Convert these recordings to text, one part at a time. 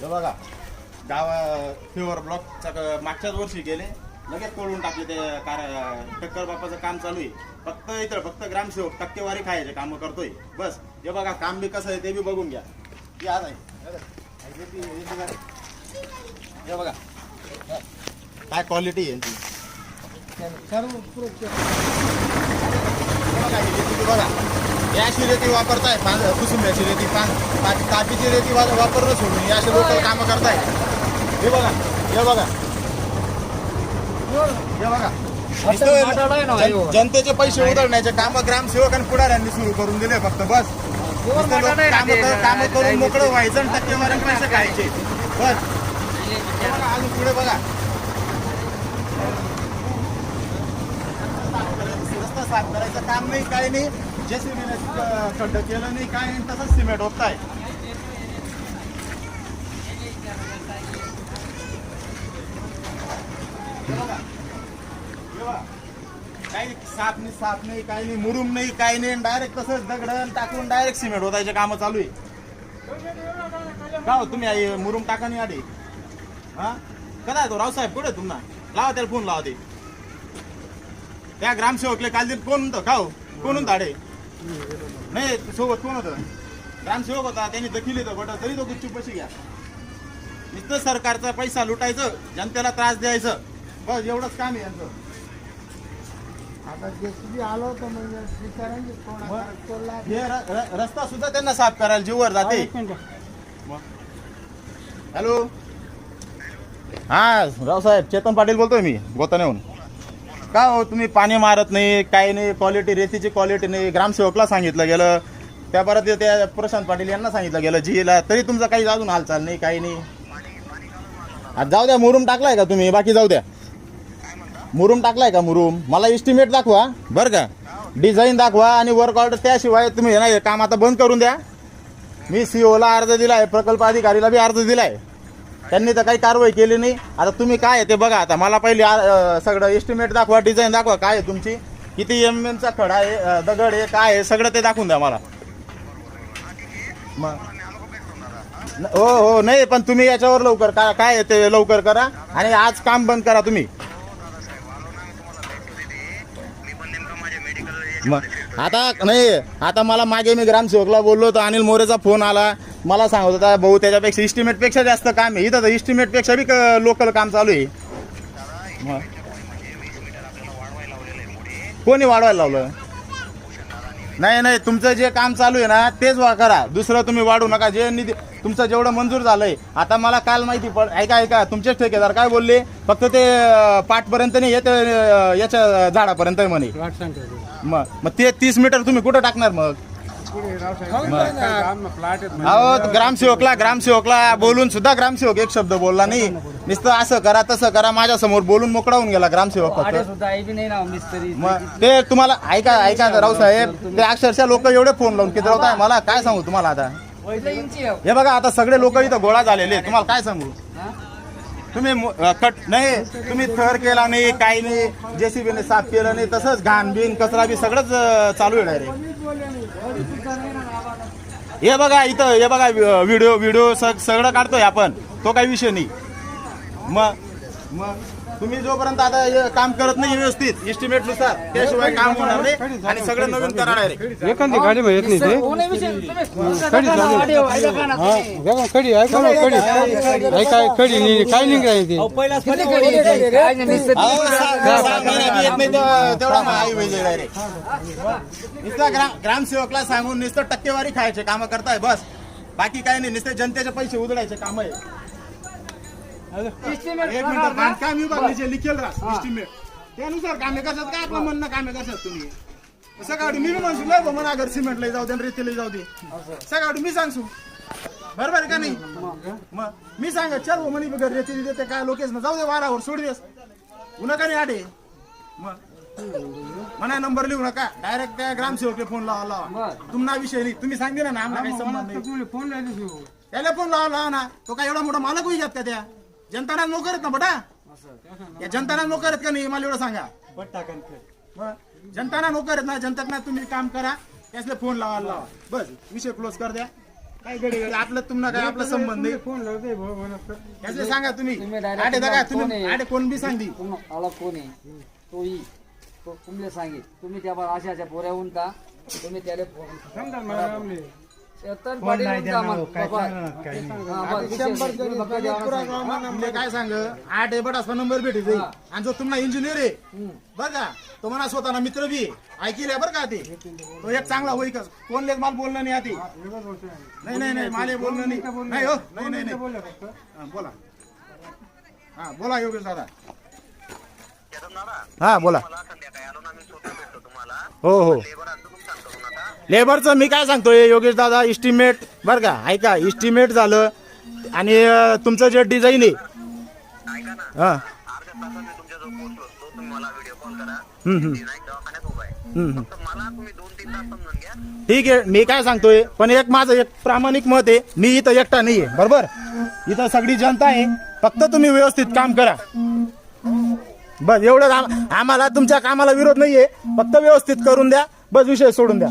हे बघा. गावा फेवर ब्लॉकच्या क- मागच्याच वर्षी गेले. लगेच तोडून टाकले ते कार टक्कर बापाचं काम चालू आहे. फक्त इथं फक्त ग्रामसेवक टक्केवारी खायचे कामं करतोय. बस. हे बघा काम बी कसं आहे ते बी बघून घ्या. हे आज आहे. हे बघा. हे बी- हे बी बघा. हे बघा. काय क्वालिटी आहे यांची? बघा, बघा. या अशी रेती वापरताय पा- कुसुंब्याची रेती पान कापीची रेती वापरणं सोडून या असे लोक कामं करताय. हे बघा हे बघा. हे बघा. जनतेचे पैसे उधळण्याचे काम ग्रामसेवक आणि पुढाऱ्यांनी सुरू करून दिले फक्त बस. काम काम करून मोकळं व्हायचं आणि टक्केवारी पैसे खायचे. बस. अजून पुढे बघा. रस्ता साफ करायचं काम नाही काही नाही. जेसीबीने खड्ड केलं नाही काय नाही तसंच सिमेंट होत आहे काही साप नाही साफ नाही काही नाही मुरुम नाही काही नाही डायरेक्ट तसंच दगड टाकून डायरेक्ट सिमेंट होतायचे कामं चालू आहे. का हो तुम्ही आई मुरुम टाका नाही आधी. हा? कदा आहे तो? रावसाहेब कुठे तुम्हाला लावा त्याला फोन लावा ते. त्या ग्रामसेवकले काल दिन कोण होतं का हो कोण होतं आडे? नाही सोबत कोण होतं? ग्रामसेवक होता त्यांनी दखील येतं बट तरी तो गुपचूप पशी घ्या. नुसतं सरकारचा पैसा लुटायचं जनतेला त्रास द्यायचं. बस एवढंच काम आहे यांचं. आता जेसीबी आलो होतो म्हणजे विचारांचे थोडा तोडला हे र- र- रस्ता सुद्धा त्यांना साफ करायला जीवर जाते. हॅलो? हा रावसाहेब चेतन पाटील बोलतोय मी गोतानेहून का हो तुम्ही पाणी मारत नाही काही नाही क्वालिटी रेतीची क्वालिटी नाही ग्रामसेवकला सांगितलं गेलं. त्या परत त्या प्रशांत पाटील यांना सांगितलं गेलं जीला तरी तुमचं काही अजून हालचाल नाही काही नाही. आता जाऊ द्या मुरुम टाकलाय का तुम्ही? बाकी जाऊ द्या. मुरुम टाकलाय का मुरुम? मला इस्टिमेट दाखवा. बरं का? डिझाईन दाखवा आणि वर्क ऑर्डर त्याशिवाय तुम्ही हे नाही हे काम आता बंद करून द्या. मी सीओला अर्ज दिलाय प्रकल्प अधिकारीला बी अर्ज दिलाय. त्यांनी तर काही कारवाई केली नाही. आता तुम्ही काय आहे ते बघा आता. मला पहिले सगळं एस्टिमेट दाखवा डिझाईन दाखवा. काय आहे तुमची? किती एम एमचा खडा आहे अं, दगड आहे काय आहे सगळं ते दाखवून द्या मला. मग न- हो हो नाही पण तुम्ही याच्यावर लवकर काय काय आहे ते लवकर करा आणि आज काम बंद करा तुम्ही. मग आता नाही आता मला मागे मी ग्रामसेवकला बोललो होतो. अनिल मोरेचा फोन आला. मला सांगत होता भाऊ त्याच्यापेक्षा इस्टिमेटपेक्षा जास्त काम आहे. इथं इस्टिमेटपेक्षा बी लोकल काम चालू आहे. मग. कोणी वाढवायला लावलं? नाही नाही तुमचं जे काम चालू आहे ना तेच वा करा. दुसरं तुम्ही वाढू नका. जे निधी तुमचं जेवढं मंजूर झालंय आता मला काल माहिती पड ऐका ऐका तुमचेच ठेकेदार काय बोलले? फक्त ते पाठपर्यंत नाही येत याच्या झाडापर्यंत म्हणे. मग मग ते तीस मीटर तुम्ही कुठं टाकणार मग? अहो ग्रामसेवकला ग्रामसेवकला बोलून सुद्धा ग्रामसेवक एक शब्द बोलला नाही. नुसतं असं करा तसं करा माझ्यासमोर बोलून मोकळा होऊन गेला ग्रामसेवक फक्त. मग ते तुम्हाला ऐका ऐका रावसाहेब ते अक्षरशः लोक एवढे फोन लावून किती आहे मला काय सांगू तुम्हाला आता. हे बघा आता सगळे लोक इथं गोळा झालेले. तुम्हाला काय सांगू? तुम्ही कट नाही तुम्ही थर केला नाही काही नाही जेसीबीने साफ केलं नाही तसंच घाण बिन कचरा बी सगळंच चालू आहे डायरेक्ट हे बघा इथं हे बघा व्हिडिओ व्हिडिओ सगळं काढतोय आपण तो काही विषय नाही. मग मग तुम्ही जोपर्यंत आता हे काम करत नाही व्यवस्थित एस्टिमेटनुसार त्याशिवाय काम होणार नाही आणि सगळं नवीन करा डायरेक्ट एखादी गाडी येत नाही ते कोणी विषय तुम्ही आडे ऐका ना तुम्ही. बघा कडी ऐका ना कडी. ऐका कडी नाही. काय नाही काय ते? आहे? काय नुसतं ग्रामसेवकला सांगून नुसतं टक्केवारी खायचे कामं करताय बस. बाकी काही नाही नुसते जनतेचे पैसे उधळायचे काम आहे. एक मिनिट बांधकाम विभागाचे लिखेल राहा एस्टिमेट त्यानुसार कामे कशात? काय आपलं म्हणणं कामे कशात तुम्ही? सकाळी मी म्हणतो लय बा म्हणा घर सिमेंट लय जाऊ दे रेती लय जाऊ दे. सकाळी मी सांगतो. बरोबर आहे का नाही? मग मी सांगा चल म्हणे घर रेती देते काय लोकेश ना? जाऊ दे वारावर सोड देस. उन्हा का नाही आडे? मग. म्हणा नंबर लिहू नका. डायरेक्ट त्या ग्रामसेवकला फोन लावा लावा. तुम्हाला विषय नाही. तुम्ही सांगितलं ना आम्हाला काही संबंध नाही. फोन त्याला फोन लावा लावा ना. तो काय एवढा मोठा मालक होई जात का त्या? जनताना नोकर आहेत ना बटा? या जनताना नोकर आहेत का नाही मला एवढं सांगा. मग जनताना नोकर आहेत ना जनताना तुम्ही काम करा त्यासले फोन लावा लावा. बस विषय क्लोज कर द्या. काय आपलं तुम्हाला काय आपला संबंध नाही फोन लावते भाऊ सांगा तुम्ही. तुम्ही direct आडे कोण तुम्ही आहे? आडे कोण बी सांगली आला कोण आहे? तो ई तो तुमले सांगेल. तुम्ही त्या बा- अशा अशा पोऱ्याहून का? तुम्ही त्याला फोन समजा मला आमले. हा, नाही. जणी पुरा काय सांग आठ एबट असा नंबर भेटी जाईल. आणि जो तुम्हाला इंजिनियर आहे. बरं का तो म्हणा स्वतःला मित्र बी ऐकिले बरं का ते? तो एक चांगला होई का? कोणलेच माल बोलणं नाही आधी. नाही नाही नाही माले बोलणं नाही. नाही हो नाही नाही नाही. बोलला फक्त. हा, बोला. हा बोला योगेश दादा. हा बोला. हो हो. लेबरचं मी काय सांगतोय योगेश दादा इस्टिमेट बरं का ऐका इस्टिमेट झालं आणि अं, तुमचं जे डिझाईन आहे. हा. अर्ध्या तासात मी तुमच्या जवळ पोहोचलो तो तुम्ही मला व्हिडिओ कॉल करा. हम्म, हम्म. मी नाही दवाखान्यात उभा आहे. हम्म, हम्म. फक्त मला तुम्ही दोन तीन तास समजून घ्या. ठीक आहे मी काय सांगतोय पण एक माझं एक प्रामाणिक मत आहे मी इथं एकटा नाहीये बरोबर? इथं सगळी जनता आहे फक्त तुम्ही व्यवस्थित काम करा. बस एवढं आम- आम्हाला तुमच्या कामाला विरोध नाहीये फक्त व्यवस्थित करून द्या बस विषय सोडून द्या.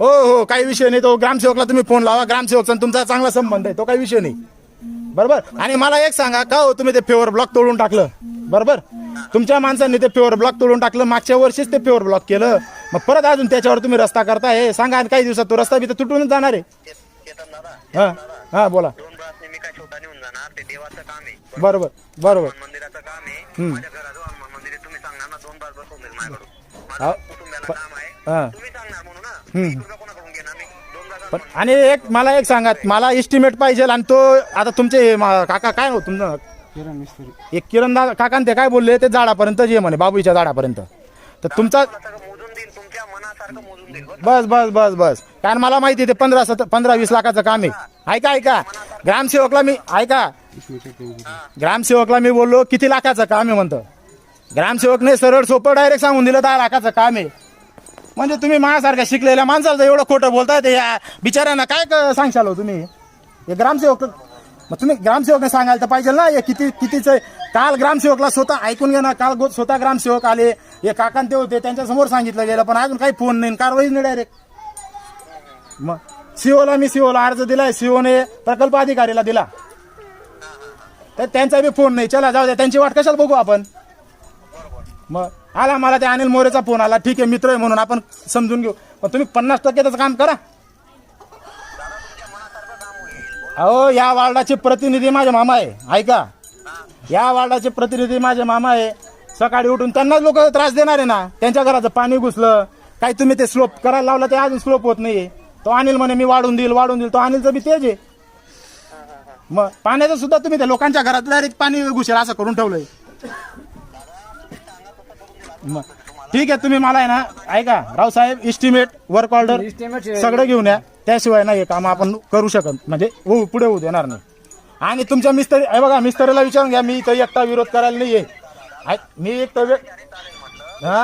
हो हो काही विषय नाही. तो ग्रामसेवकला तुम्ही फोन लावा. ग्रामसेवकचा आणि तुमचा चांगला संबंध आहे. तो काही विषय नाही. बरोबर? आणि मला एक सांगा का हो तुम्ही ते फेवर ब्लॉक तोडून टाकलं? बरोबर? तुमच्या माणसांनी ते फेवर ब्लॉक तोडून टाकलं मागच्या वर्षीच ते फेवर ब्लॉक केलं. मग परत अजून त्याच्यावर तुम्ही रस्ता करताय. सांगा आणि काही दिवसात तो रस्ता बी तर तुटूनच जाणार आहे. हा हा बोला. बरोबर बरोबर. मंदिराचं काम आहे माझ्या घराजवळ हनुमान मंदिर आहे तुम्ही सांगणार ना दोन तास बसवून देईल माझ्याकडून हा. माझं कुटुंबाला काम आहे. हा. तुम्ही सांगणार म्हणून ना मी एक रुपया कोणाकडून घेणार? मी दोन जागा पण आणि एक मला एक सांगा मला एस्टिमेट पाहिजे आणि तो आता तुमचे हे मा- काका काय हो तुमचं? किरण मिस्त्री. एक किरण दादा काका ते काय बोलले? ते झाडापर्यंत जे म्हणे बाबूच्या झाडापर्यंत. तर तुमचा सगळं मोजून देईल तुमच्या मनासारखं मोजून देईल बरं बस बस बस बस. कारण मला माहिती आहे ते पंधरा सत पंधरा वीस लाखाचं काम आहे. ऐका ऐका. ग्रामसेवकला मी ऐका. ग्रामसेवकला मी बोललो किती लाखाचं काम आहे म्हणतं? ग्रामसेवक नाही सरळ सोपं डायरेक्ट सांगून दिलं दहा लाखाचं काम आहे. म्हणजे तुम्ही माझ्यासारख्या शिकलेल्या माणसाला एवढं खोटं बोलताय ते या बिचाऱ्यांना काय क- सांगशाल हो तुम्ही? हे ग्रामसेवक मग तुम्ही ग्रामसेवकने सांगायला तर पाहिजे ना हे किती कितीचं आहे? काल ग्रामसेवकला स्वतः ऐकून घे ना काल गो- स्वतः ग्रामसेवक आले हे काकांते होते त्यांच्यासमोर सांगितलं गेलं पण अजून काही फोन नाही कारवाई नाही डायरेक्ट मग सीओला मी सीओला अर्ज दिलाय सीओने प्रकल्प अधिकारीला दिला. तर त्यांचा बी फोन नाही चला जाऊ द्या त्यांची वाट कशाला बघू आपण? मग आला मला ते अनिल मोरेचा फोन आला. ठीक आहे मित्र आहे म्हणून आपण समजून घेऊ. पण तुम्ही पन्नास टक्के त्याचं काम करा. अहो या वार्डाचे प्रतिनिधी माझे मामा आहे. ऐका. या वार्डाचे प्रतिनिधी माझे मामा आहे. सकाळी उठून त्यांनाच लोक त्रास देणार आहे ना. त्यांच्या घराचं पाणी घुसलं. काही तुम्ही ते स्लोप करायला लावलं ते अजून स्लोप होत नाही तो अनिल म्हणे मी वाढून देईल वाढून देईल. तो अनिलचं बी तेज आहे. मग पाण्याचं सुद्धा तुम्ही त्या लोकांच्या घरात डायरेक्ट पाणी घुसेल असं करून ठेवलंय. मग ठीक आहे तुम्ही मला आहे ना ऐका रावसाहेब इस्टिमेट वर्क ऑर्डर सगळं घेऊन या. त्याशिवाय नाही हे काम आपण करू शकत. म्हणजे हो पुढे होऊ देणार नाही. आणि तुमच्या मिस्त्री हे बघा मिस्त्रीला विचारून घ्या मी इथं एकटा विरोध करायला नाहीये. ऐक, मी एक तर हा?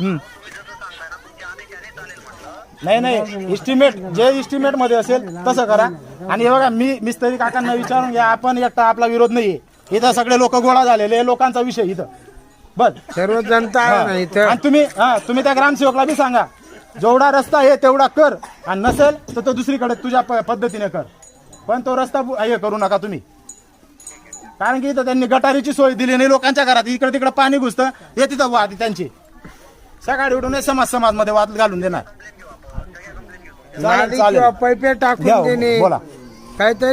हम्म. नाही नाही इस्टिमेट जे इस्टिमेटमध्ये असेल तसं करा. आणि हे बघा मी मिस्त्री काकांना विचारून घ्या आपण एकटा आपला विरोध नाहीये. इथं सगळे लोक गोळा झालेले लोकांचा विषय इथं. बस. सर्व जनता आहे ना इथं. आणि तुम्ही हा तुम्ही त्या ग्रामसेवकला बी सांगा. जेवढा रस्ता आहे तेवढा कर. आणि नसेल तर तो दुसरीकडे तुझ्या प- पद्धतीने कर. पण तो रस्ता बु- हे करू नका तुम्ही. कारण की इथं त्यांनी गटारीची सोय दिली नाही लोकांच्या घरात. इकडे तिकडे पाणी घुसतं. हे तिथं वाद त्यांची. सकाळी उठून हे समाज समाजमध्ये वाद घालून देणार. चालेल नाली चालेल. किंवा पैपे टाकून हो, देणे. बोला. काहीतरी